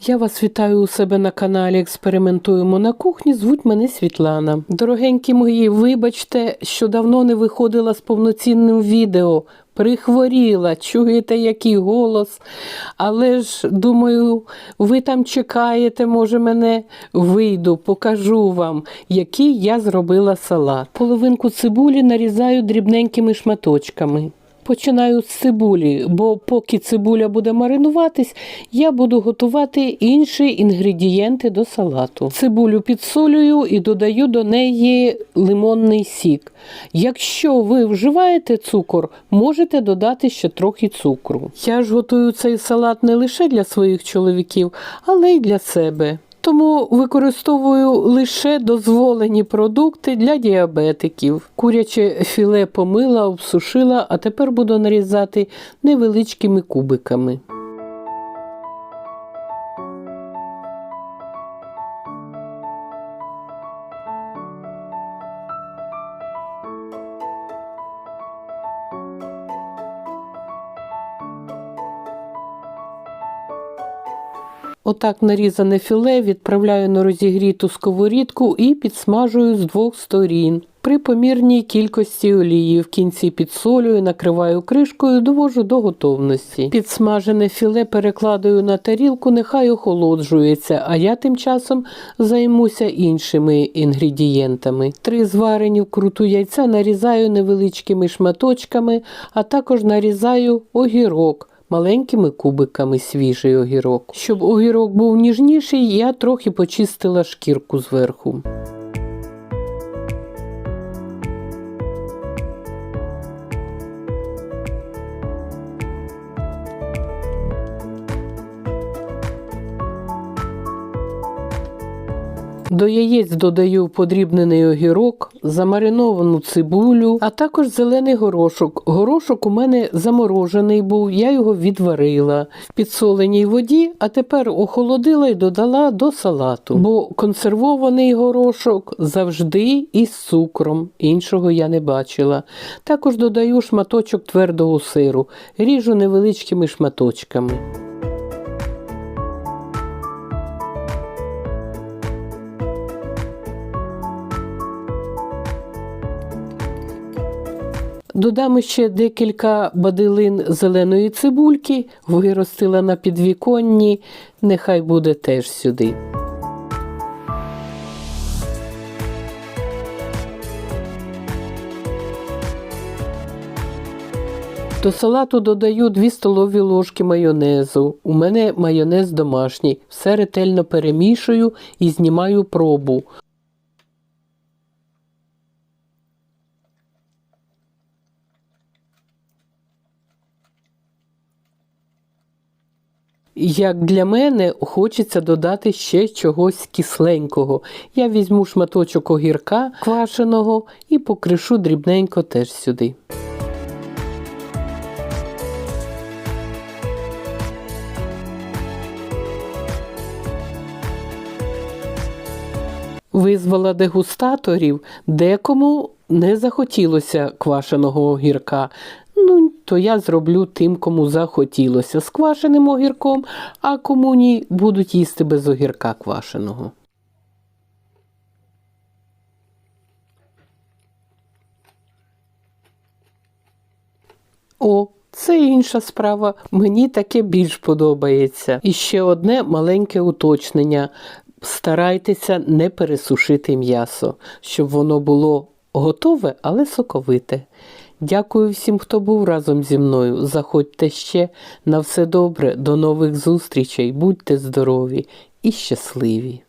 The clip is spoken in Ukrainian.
Я вас вітаю у себе на каналі Експериментуємо на кухні. Звуть мене Світлана. Дорогенькі мої, вибачте, що давно не виходила з повноцінним відео. Прихворіла, чуєте, який голос. Але ж, думаю, ви там чекаєте, може, мене вийду, покажу вам, який я зробила салат. Половинку цибулі нарізаю дрібненькими шматочками. Починаю з цибулі, бо поки цибуля буде маринуватись, я буду готувати інші інгредієнти до салату. Цибулю підсолюю і додаю до неї лимонний сік. Якщо ви вживаєте цукор, можете додати ще трохи цукру. Я ж готую цей салат не лише для своїх чоловіків, але й для себе. Тому використовую лише дозволені продукти для діабетиків. Куряче філе помила, обсушила, а тепер буду нарізати невеличкими кубиками. Отак нарізане філе відправляю на розігріту сковорідку і підсмажую з двох сторін. При помірній кількості олії в кінці підсолюю, накриваю кришкою, довожу до готовності. Підсмажене філе перекладаю на тарілку, нехай охолоджується, а я тим часом займуся іншими інгредієнтами. Три зварені вкруту яйця нарізаю невеличкими шматочками, а також нарізаю огірок маленькими кубиками свіжий огірок. Щоб огірок був ніжніший, я трохи почистила шкірку зверху. До яєць додаю подрібнений огірок, замариновану цибулю, а також зелений горошок. Горошок у мене заморожений був, я його відварила в підсоленій воді, а тепер охолодила і додала до салату. Бо консервований горошок завжди із цукром, іншого я не бачила. Також додаю шматочок твердого сиру, ріжу невеличкими шматочками. Додам ще декілька бадилин зеленої цибульки, виростила на підвіконні, нехай буде теж сюди. До салату додаю 2 столові ложки майонезу. У мене майонез домашній. Все ретельно перемішую і знімаю пробу. Як для мене хочеться додати ще чогось кисленького. Я візьму шматочок огірка квашеного і покришу дрібненько теж сюди. Визвала дегустаторів, декому не захотілося квашеного огірка. Ну, то я зроблю тим, кому захотілося з огірком, а кому ні, будуть їсти без огірка квашеного. О, це інша справа. Мені таке більш подобається. І ще одне маленьке уточнення. Старайтеся не пересушити м'ясо, щоб воно було готове, але соковите. Дякую всім, хто був разом зі мною. Заходьте ще на все добре, до нових зустрічей, будьте здорові і щасливі!